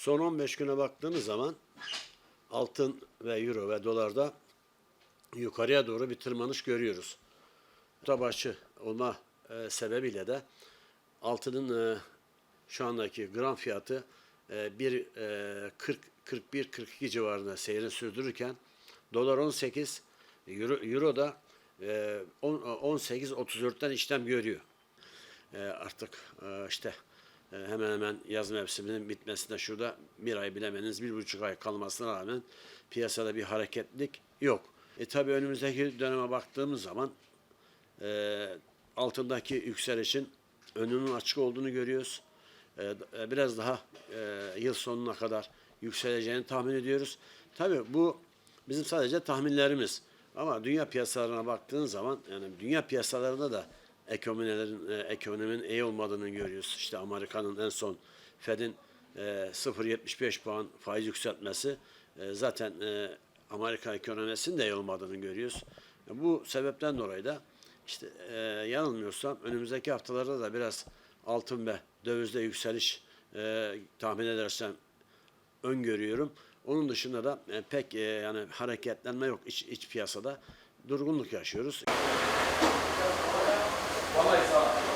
Son 15 güne baktığınız zaman altın ve euro ve dolarda yukarıya doğru bir tırmanış görüyoruz. Tabaşı olma e, sebebiyle de altının e, şu andaki gram fiyatı e, bir e, 40 41 42 civarında seyrini sürdürürken dolar 18 euro, euro da e, 18 34'ten işlem görüyor. E, artık e, işte e, hemen hemen yaz mevsiminin bitmesine şurada bir ay bilemeniz bir buçuk ay kalmasına rağmen piyasada bir hareketlik yok. E tabi önümüzdeki döneme baktığımız zaman e, altındaki yükselişin önünün açık olduğunu görüyoruz. E, e, biraz daha e, yıl sonuna kadar yükseleceğini tahmin ediyoruz. Tabii bu bizim sadece tahminlerimiz. Ama dünya piyasalarına baktığın zaman yani dünya piyasalarında da ekonomilerin e, ekonominin iyi olmadığını görüyoruz. İşte Amerika'nın en son Fed'in e, 0.75 puan faiz yükseltmesi e, zaten e, Amerika ekonomisinin de iyi olmadığını görüyoruz. E, bu sebepten dolayı da işte e, yanılmıyorsam önümüzdeki haftalarda da biraz altın ve dövizde yükseliş e, tahmin edersem öngörüyorum. Onun dışında da e, pek e, yani hareketlenme yok iç, iç piyasada. Durgunluk yaşıyoruz. Vallahi sağ ol.